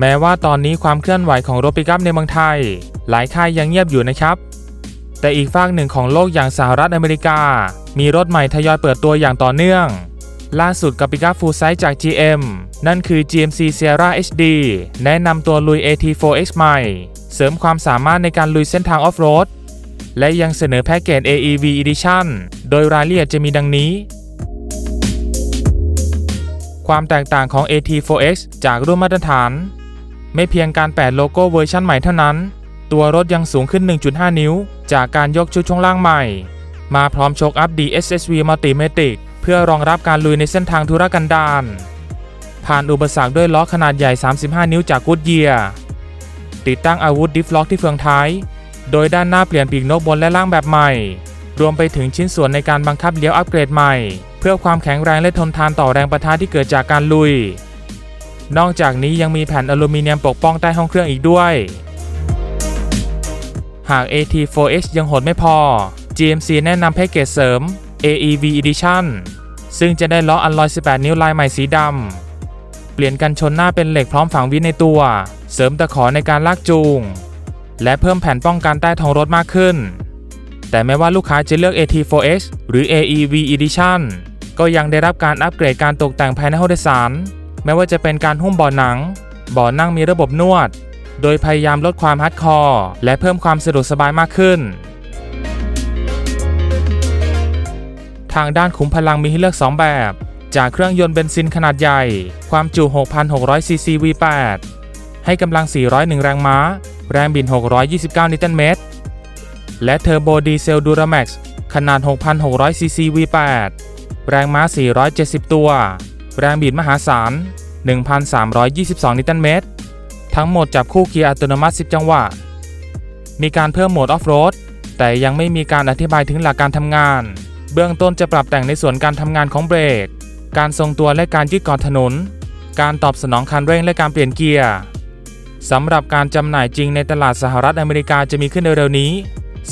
แม้ว่าตอนนี้ความเคลื่อนไหวของรถปิกัพในเมืองไทย หลายค่ายยังเงียบอยู่นะครับ แต่อีกฝากหนึ่งของโลกอย่างสหรัฐอเมริกา มีรถใหม่ทยอยเปิดตัวอย่างต่อเนื่อง ล่าสุดกับปิกัพฟูลไซส์จาก GM นั่นคือ GMC Sierra HD แนะนำตัวลุย AT4X ใหม่ เสริมความสามารถในการลุยเส้นทางออฟโรดและยังเสนอแพ็กเกจ AEV Edition โดยรายละเอียดจะมีดังนี้ ความแตกต่างของ AT4X จากรุ่นมาตรฐาน ไม่เพียงการแปะโลโก้เวอร์ชันใหม่เท่านั้น ตัวรถยังสูงขึ้น 1.5 นิ้ว จากการยกชุดช่วงล่างใหม่ มาพร้อมโชคอัพ DSSV Multimatic เพื่อรองรับการลุยในเส้นทางธุรกันดารผ่านอุปสรรคด้วยล้อขนาดใหญ่ 35 นิ้วจากกูดเยียติดตั้งอาวุธดิฟล็อกที่เฟืองท้าย โดยด้านหน้าเปลี่ยนปีกนกบนและล่างแบบใหม่ รวมไปถึงชิ้นส่วนในการบังคับเลี้ยวอัปเกรดใหม่ เพื่อความแข็งแรงและทนทานต่อแรงประทะที่เกิดจากการลุย นอกจากนี้ยังมีแผ่นอลูมิเนียมปกป้องใต้ห้องเครื่องอีกด้วย หาก AT4X ยังโหดไม่พอ GMC แนะนำแพ็กเกจเสริม AEV Edition ซึ่งจะได้ล้ออัลลอย 18 นิ้วลายใหม่สีดำ เปลี่ยนกันชนหน้าเป็นเหล็กพร้อมฝังวิทในตัว เสริมตะขอในการลากจูง และเพิ่มแผ่นป้องกันใต้ท้องรถมากขึ้น แต่แม้ว่าลูกค้าจะเลือก AT4X หรือ AEV Edition ก็ยังได้รับการอัปเกรดการตกแต่งภายในห้องโดยสาร ไม่ว่าจะเป็นการหุ้มเบาะหนังเบาะนั่งมีระบบนวด โดยพยายามลดความฮัดคอร์และเพิ่มความสะดวกสบายมากขึ้น ทางด้านขุมพลังมีให้เลือก 2 แบบ จากเครื่องยนต์เบนซินขนาดใหญ่ ความจุ 6,600ซีซี V8 ให้กำลัง 401 แรงม้า แรงบิด629 นิวตันเมตร และเทอร์โบดีเซลดูราแม็กซ์ขนาด 6,600ซีซี V8 แรงม้า 470 ตัว แรงบิดมหาศาล 1,322 นิวตันเมตร ทั้งหมดจับคู่เกียร์อัตโนมัติ 10 จังหวะ มีการเพิ่มโหมดออฟโรด แต่ยังไม่มีการอธิบายถึงหลักการทำงาน เบื้องต้นจะปรับแต่งในส่วนการทำงานของเบรก การทรงตัวและการยืดเกาะถนน การตอบสนองคันเร่งและการเปลี่ยนเกียร์สำหรับการจำหน่ายจริงในตลาดสหรัฐอเมริกาจะมีขึ้นเร็วๆนี้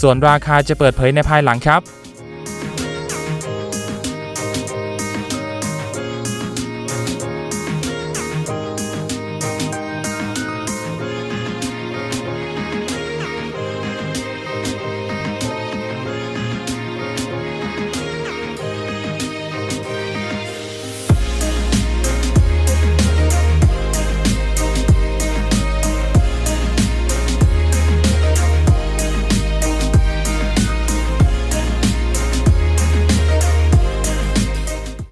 ส่วนราคาจะเปิดเผยในภายหลังครับ